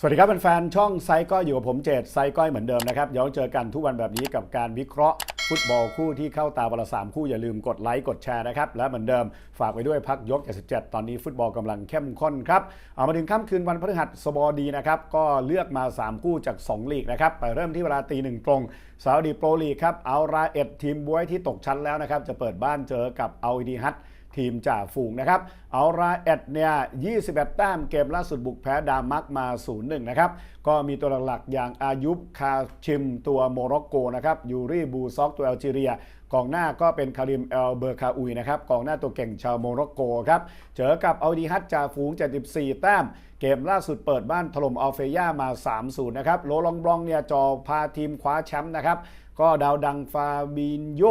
สวัสดีครับแฟนๆช่องไซก้อยอยู่กับผมเจตไซก้อยเหมือนเดิมนะครับย้อนเจอกันทุกวันแบบนี้กับการวิเคราะห์ฟุตบอลคู่ที่เข้าตาวันละสามคู่อย่าลืมกดไลค์กดแชร์นะครับ และเหมือนเดิมฝากไปด้วยพักยก 77 ตอนนี้ฟุตบอลกำลังเข้มข้นครับ เอามาถึงค่ำคืนวันพฤหัสบดีนะครับ ก็เลือกมา 3 คู่จาก 2 ลีกนะครับ ไปเริ่มที่เวลาตีหนึ่งตรงซาอุดีโปรลีกครับเอาราเอ็ดทีมบวยที่ตกชั้นแล้วนะครับ จะเปิดบ้านเจอกับเอาอีดีฮัตทีมจ่าฝูงนะครับ เอาราเอ็ดเนี่ย 21 แต้มเกมล่าสุดบุกแพ้ดามักมา 0-1 นะครับ ก็มีตัวหลักๆ อย่างอายุบคาชิมตัวโมร็อกโกนะครับ ยูรีบูซอกตัวแอลจีเรียกองหน้าก็เป็นคาริมเอลเบอร์คาอุยนะครับกองหน้าตัวเก่งชาวโมร็อกโกครับ เจอกับเอาดีฮัตจ่าฝูง 74 แต้ม เกมล่าสุดเปิดบ้านถล่มอัลเฟย่ามา 3-0 นะครับ โลลองบลองเนี่ยจอพาทีมคว้าแชมป์นะครับ ก็ดาวดังฟาบินโย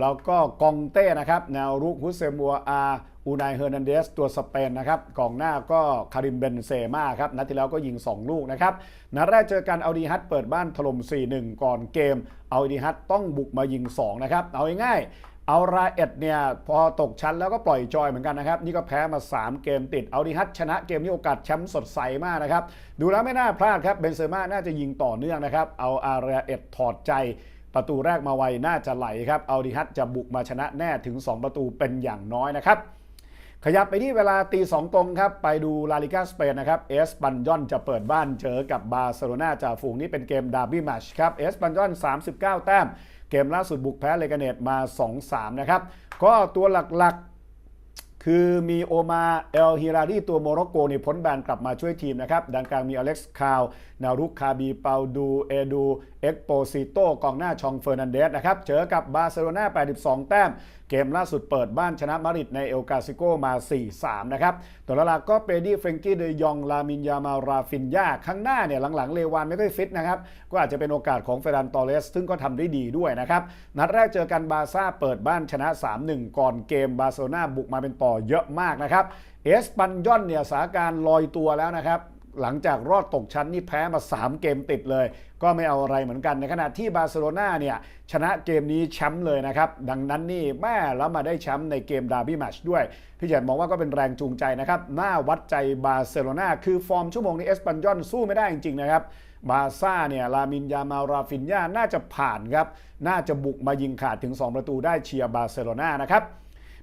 แล้วก็กองเต้นะครับ แนวรุกฮุสเซมัวอาอูนายเฮอร์นันเดสตัวสเปนนะครับกองหน้าก็คาริมเบนเซม่าครับนัดที่แล้วก็ยิง 2 ลูกนะครับนัดแรกเจอกันเอาดีฮัตเปิดบ้านถล่ม 4-1 ก่อนเกม เอาดีฮัตต้องบุกมายิง 2 นะครับ เอาง่ายเอาราเอ็ดเนี่ยพอตกชั้นแล้วก็ปล่อยจอยเหมือนกันนะครับ นี่ก็แพ้มา 3 เกมติดเอาดีฮัตชนะเกมนี้โอกาสแชมป์สดใสมากนะครับ ดูแล้วไม่น่าพลาดครับเบนเซม่าน่าจะยิงต่อเนื่องนะครับ เอาอาราเอ็ดถอดใจ ประตูแรกมาไวน่าจะไหลครับเอาดิฮัตจะบุกมาชนะแน่ถึง 2 ประตูเป็นอย่างน้อยนะครับ ขยับไปที่เวลาตีสองตรงครับ ไปดูลาลิกาสเปนนะครับเอสปันยอนจะเปิดบ้านเจอกับบาร์เซโลนาจ่าฝูงนี้เป็นเกมดาร์บี้แมชครับเอสปันยอน 39 แต้ม เกมล่าสุดบุกแพ้เลกาเนตมา 2-3 นะครับก็ตัวหลักๆ คือมีโอมาเอลฮิรารีตัวโมร็อกโกนี่พ้นแบนกลับมาช่วยทีมนะครับดังกลางมีอเล็กซ์คาวนารุคคาบีเปาดูเอดูเอ็กโปซิโตกองหน้าชองเฟอร์นันเดสนะครับเจอกับบาร์เซโลนา82 แต้มเกมล่าสุดเปิดบ้านชนะมาริดในเอลกาซิโกมา 4-3 นะครับตัวหลักก็เปดี้เฟรงกี้เดยองลามินยามาราฟินยาข้างหน้าเนี่ยหลังๆเลวานไม่ค่อยฟิตนะครับ ก็อาจจะเป็นโอกาสของเฟรันตอเรสซึ่งก็ทำได้ดีด้วยนะครับ นัดแรกเจอกันบาซ่าเปิดบ้านชนะ 3-1 ก่อนเกมบาร์เซโลนาบุกมาเป็นต่อเยอะมากนะครับเอสปันยอนเนี่ยสถานการลอยตัวแล้วนะครับ หลังจากรอดตกชั้นนี่แพ้มา 3 เกมติดเลย ก็ไม่เอาอะไรเหมือนกันในขณะที่บาร์เซโลนาเนี่ยชนะเกมนี้แชมป์เลยนะครับ ดังนั้นนี่แม่แล้วมาได้แชมป์ในเกมดาร์บี้แมชด้วย พี่เจนมองว่าก็เป็นแรงจูงใจนะครับหน้าวัดใจบาร์เซโลนาคือฟอร์มชั่วโมงนี้เอสปันยอนสู้ไม่ได้จริงๆนะครับบาซ่าเนี่ยลามินยามาราฟินยาน่าจะผ่านครับ น่าจะบุกมายิงขาดถึง 2 ประตูได้เชียร์บาร์เซโลนานะครับ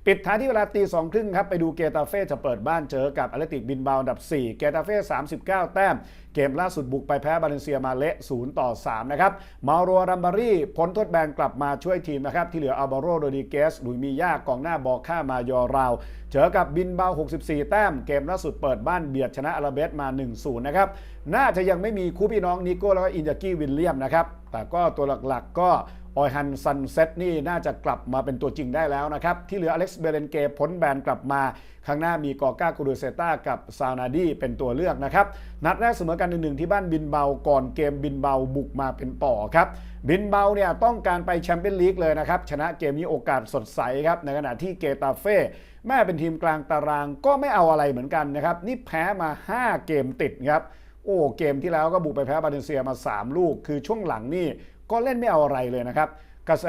ปิดท้ายที่เวลาตีสองครึ่งครับ ไปดูเกตาเฟ่จะเปิดบ้านเจอกับอเลติกบินบาวอันดับ 4 เกตาเฟ่ 39 แต้ม เกมล่าสุดบุกไปแพ้บาเลนเซียมาเละ 0 ต่อ 3 นะครับ มาโรรัมบารีพ้นโทษแบนกลับมาช่วยทีมนะครับ ที่เหลืออัลบาโรโรดิเกสลุยมียากองหน้าบอกค่ามายอราว เจอกับบินบาว 64 แต้ม เกมล่าสุดเปิดบ้านเบียดชนะอาราเบสมา 1-0 นะครับ น่าจะยังไม่มีคู่พี่น้องนิโก้แล้วก็อินยากี้วิลเลียมนะครับ แต่ก็ตัวหลักๆก็ ออยฮันซันเซตนี่น่าจะกลับมาเป็นตัวจริงได้แล้วนะครับ ที่เหลืออเล็กซ์เบเลนเกพ้นแบนกลับมา ข้างหน้ามีกอก้ากูรูเซต้ากับซาวนาดีเป็นตัวเลือกนะครับ นัดแรกเสมอกันหนึ่งที่บ้านบินเบาก่อนเกมบินเบาบุกมาเป็นต่อครับ บินเบาเนี่ยต้องการไปแชมเปี้ยนลีกเลยนะครับ ชนะเกมนี้โอกาสสดใสครับ ในขณะที่เกตาเฟ่แม่เป็นทีมกลางตารางก็ไม่เอาอะไรเหมือนกันนะครับนี่แพ้มา 5 เกมติดครับโอ้เกมที่แล้วก็บุกไปแพ้บาเลนเซียมา 3 ลูก คือช่วงหลังนี่ ก็เล่นไม่เอาอะไรเลยนะครับกระแส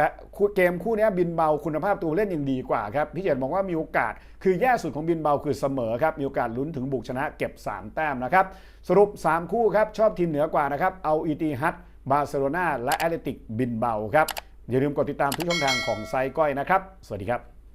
เกมคู่นี้บินเบาคุณภาพตัวเล่นยังดีกว่าครับพี่เจตมองว่ามีโอกาส คือแย่สุดของบินเบาคือเสมอครับมีโอกาสลุ้นถึงบุกชนะเก็บ 3 แต้มนะครับสรุป 3 คู่ครับชอบทีมเหนือกว่านะครับเอาอีตีฮัตบาร์เซโลนาและแอตเลติกบินเบาครับอย่าลืมกดติดตามทุกช่องทางของไซก้อยนะครับ สวัสดีครับ